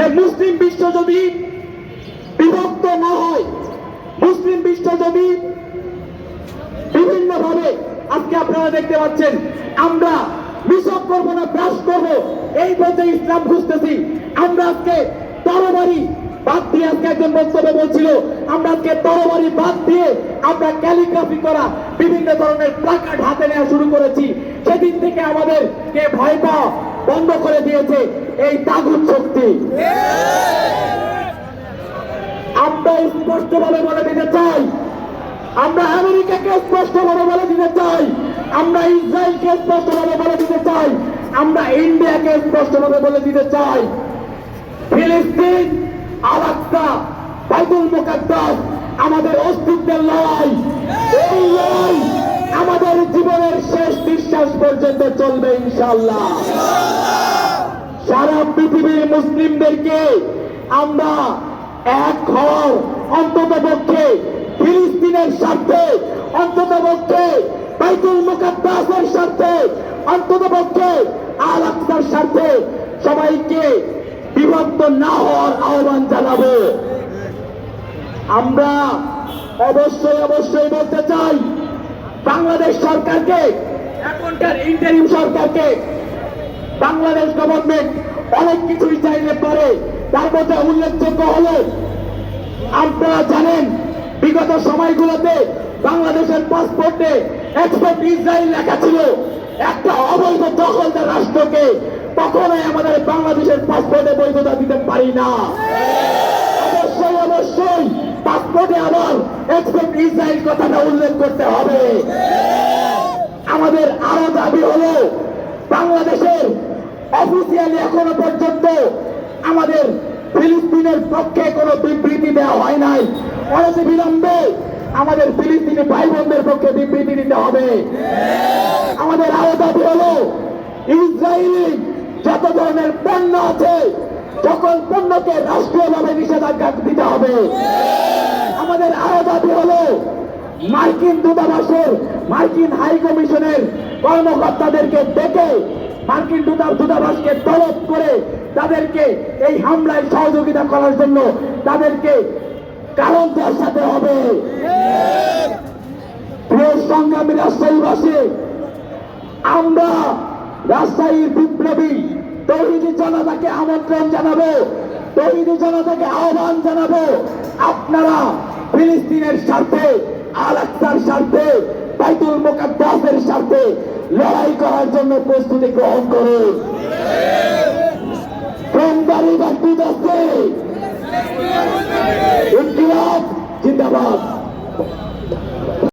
যে মুসলিম বিশ্ব যদি বিভক্ত না হয়, মুসলিম বিশ্ব যদি বিভিন্নভাবে, আজকে আপনারা দেখতে পাচ্ছেন, আমরা মিশক করব না ব্রাশ করব, এই পথে ইসলাম খুঁজতেছি। আমরা আজকে তরবারি বাদ দিয়ে আজকে একজন বক্তব্য বলছিল, আমরা আজকে তরবারি বাদ দিয়ে আমরা ক্যালিগ্রাফি করা বিভিন্ন ধরনের প্লাকার্ড হাতে নেওয়া শুরু করেছি। সেদিন থেকে আমাদের কে ভয় পাওয়া বন্ধ করে দিয়েছে এই তাগুত শক্তি। আমরা স্পষ্টভাবে বলে দিতে চাই, আমরা আমেরিকাকে স্পষ্টভাবে বলে দিতে চাই, আমরা ইসরায়েলকে স্পষ্টভাবে বলে দিতে চাই, আমরা ইন্ডিয়াকে স্পষ্টভাবে বলে দিতে চাই। ফিলিস্তিন বাইতুল মুকাদ্দাস আমাদের অস্তিত্বের পর্যন্ত চলবে ইনশাল্লাহ সারা পৃথিবীর মুসলিমদেরকে আমরা এক হওয়ার অন্তত পক্ষে ফিলিস্তিনের স্বার্থে অন্তত পক্ষে বাইতুল মুকাদ্দাসের স্বার্থে অন্তত পক্ষে আল আকসার স্বার্থে সবাইকে বিভক্ত না হওয়ার আহ্বান জানাব। আমরা অবশ্যই অবশ্যই বলতে চাই, বাংলাদেশ সরকারকে এখনকার ইন্টারিম সরকারকে বাংলাদেশ গভর্নমেন্ট অনেক কিছুই চাইলে পারে, তার মধ্যে উল্লেখযোগ্য হলো, আপনারা জানেন, বিগত সময়গুলোতে বাংলাদেশের পাসপোর্টে এক্সপোর্ট ইসরায়েল লেখা ছিল। একটা অবৈধ দখলদার রাষ্ট্রকে কখনোই আমাদের বাংলাদেশের পাসপোর্টে বৈধতা দিতে পারি না। অবশ্যই অবশ্যই পাসপোর্টে আবার এক্সপোর্ট ইসরায়েল কথাটা উল্লেখ করতে হবে। আমাদের আরও দাবি হলো, বাংলাদেশের অফিসিয়ালি এখনও পর্যন্ত আমাদের ফিলিস্তিনের পক্ষে কোনো বিবৃতি দেওয়া হয় নাই। অনতি বিলম্বে আমাদের ফিলিস্তিনি ভাই বোনদের পক্ষে বিবৃতি দিতে হবে। আমাদের আরও দাবি হলো, ইসরায়েলি যত ধরনের পণ্য আছে সকল পণ্যকে রাষ্ট্রীয়ভাবে নিষেধাজ্ঞা দিতে হবে। আমাদের আরও দাবি হলো মার্কিন দূতাবাসের, মার্কিন হাই কমিশনের কর্মকর্তাদেরকে ডেকে মার্কিন দূতাবাসকে তলব করে তাদেরকে এই হামলায় সহযোগিতা করার জন্য তাদেরকে কারণ দর্শাতে হবে। সংগ্রামী রাজশাহীবাসী, আমরা রাজশাহীর বিপ্লবী তহিদি জনতাকে আমন্ত্রণ জানাব, তহিদি জনতাকে আহ্বান জানাব, আপনারা ফিলিস্তিনের স্বার্থে আল আকসার স্বার্থে বাইতুল মোকাদ্দাসের স্বার্থে লড়াই করার জন্য প্রস্তুতি গ্রহণ করে ইনকিলাব